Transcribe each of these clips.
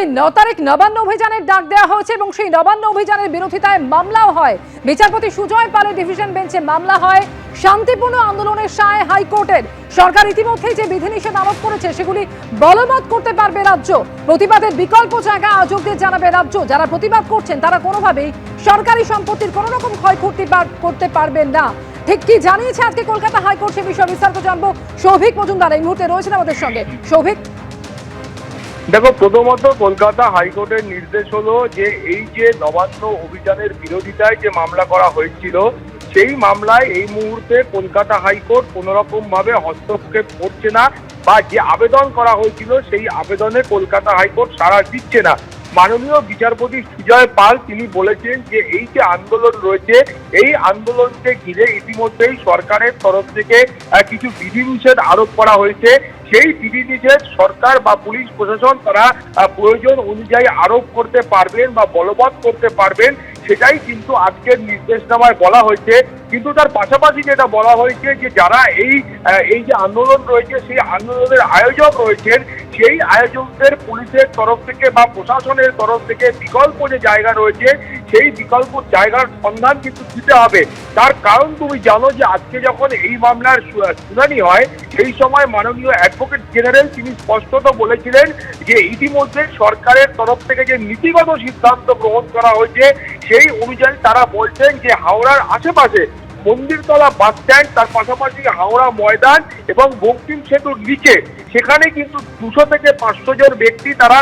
আগামী ন তারিখ নবান্ন অভিযানের ডাক দেওয়া হয়েছে এবং সেই নবান্ন অভিযানের বিরোধিতায় মামলাও হয়। বিচারপতি সুজয় পালের ডিভিশন বেঞ্চে মামলা হয়। শান্তিপূর্ণ আন্দোলনের সায় হাইকোর্টের। সরকার ইতিমধ্যেই যে বিধিনিষেধ আরোপ করেছে, সেগুলি বলবৎ করতে পারবে রাজ্য। প্রতিবাদের বিকল্প জায়গা আয়োজকদের জানাবে রাজ্য। যারা প্রতিবাদ করছেন, তারা কোনোভাবেই সরকারি সম্পত্তির কোনো রকম ক্ষয়ক্ষতি করতে পারবেন না। ঠিক কি জানিয়েছে আজকে কলকাতা হাইকোর্ট, সে বিষয়ে বিস্তারিত জানব। সৌভিক মজুমদার এই মুহূর্তে রয়েছেন আমাদের সঙ্গে। সৌভিক দেখো, প্রথমত কলকাতা হাইকোর্টের নির্দেশ হলো যে এই যে নবান্ন অভিযানের বিরোধিতায় যে মামলা করা হয়েছিল, সেই মামলায় এই মুহূর্তে কলকাতা হাইকোর্ট কোনো রকম ভাবে হস্তক্ষেপ করছে না বা যে আবেদন করা হয়েছিল, সেই আবেদনে কলকাতা হাইকোর্ট সাড়া দিচ্ছে না। মাননীয় বিচারপতি সুজয় পাল, তিনি বলেছেন যে এই যে আন্দোলন রয়েছে, এই আন্দোলনকে ঘিরে ইতিমধ্যেই সরকারের তরফ থেকে কিছু বিধিনিষেধ আরোপ করা হয়েছে। সেই বিধিনিষেধ সরকার বা পুলিশ প্রশাসন তারা প্রয়োজন অনুযায়ী আরোপ করতে পারবেন বা বলবৎ করতে পারবেন। সেটাই কিন্তু আজকের নির্দেশনামায় বলা হয়েছে। কিন্তু তার পাশাপাশি যেটা বলা হয়েছে যে যারা এই এই যে আন্দোলন রয়েছে, সেই আন্দোলনের আয়োজক রয়েছেন, সেই আয়োজকদের পুলিশের তরফ থেকে বা প্রশাসনের তরফ থেকে বিকল্প যে জায়গা রয়েছে সেই বিকল্প জায়গার সন্ধান কিন্তু দিতে হবে। তার কারণ তুমি জানো যে আজকে যখন এই মামলার শুনানি হয়, সেই সময় মাননীয় অ্যাডভোকেট জেনারেল তিনি স্পষ্টত বলেছিলেন যে ইতিমধ্যে সরকারের তরফ থেকে যে নীতিগত সিদ্ধান্ত গ্রহণ করা হয়েছে, সেই অনুযায়ী তারা বলছেন যে হাওড়ার আশেপাশে মন্দিরতলা বাস স্ট্যান্ড, তার পাশাপাশি হাওড়া ময়দান এবং বঙ্কিম সেতুর নিচে। সেখানে কিন্তু দুশো থেকে পাঁচশো জন ব্যক্তি তারা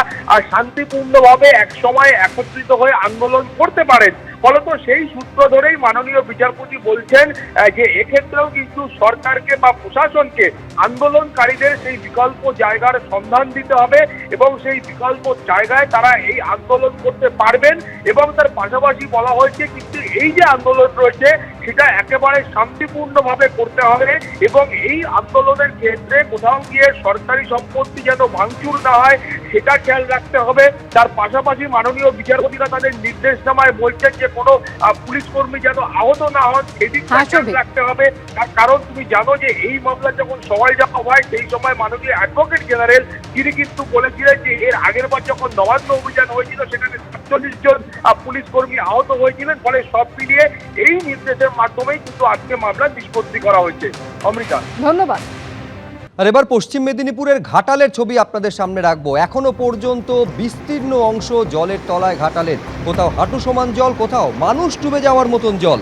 শান্তিপূর্ণভাবে এক সময় একত্রিত হয়ে আন্দোলন করতে পারেন। ফলত সেই সূত্র ধরেই মাননীয় বিচারপতি বলছেন যে এক্ষেত্রেও কিন্তু সরকারকে বা প্রশাসনকে আন্দোলনকারীদের সেই বিকল্প জায়গার সন্ধান দিতে হবে এবং সেই বিকল্প জায়গায় তারা এই আন্দোলন করতে পারবেন এবং তার পাশাপাশি বলা হয়েছে কিন্তু এই যে আন্দোলন রয়েছে সেটা একেবারে শান্তিপূর্ণভাবে করতে হবে এবং এই আন্দোলনের ক্ষেত্রে কোথাও গিয়ে সরকারি সম্পত্তি যেন ভাঙচুর না হয় সেটা খেয়াল রাখতে হবে। তার পাশাপাশি মাননীয় বিচারপতিরা তাদের নির্দেশনামায় বলছেন যে কোনো পুলিশ কর্মী যেন আহত না হন সেদিকটা হ্যাঁ, খেয়াল রাখতে হবে। তার কারণ তুমি জানো যে এই মামলা যখন সবাই যাওয়া হয় সেই সময় মাননীয় অ্যাডভোকেট জেনারেল তিনি কিন্তু বলেছিলেন যে এর আগের বার যখন নবান্ন অভিযান হয়েছিল সেখানে সাতচল্লিশ জন পুলিশ কর্মী আহত হয়েছিলেন ফলে সব মিলিয়ে এই নির্দেশের মাধ্যমেই কিন্তু আজকে মামলা নিষ্পত্তি করা হয়েছে। অমৃতা। ধন্যবাদ। আর এবার পশ্চিম মেদিনীপুরের ঘাটালের ছবি আপনাদের সামনে রাখব। এখনও পর্যন্ত বিস্তীর্ণ অংশ জলের তলায় ঘাটালের। কোথাও হাঁটু সমান জল কোথাও মানুষ ডুবে যাওয়ার মতন জল।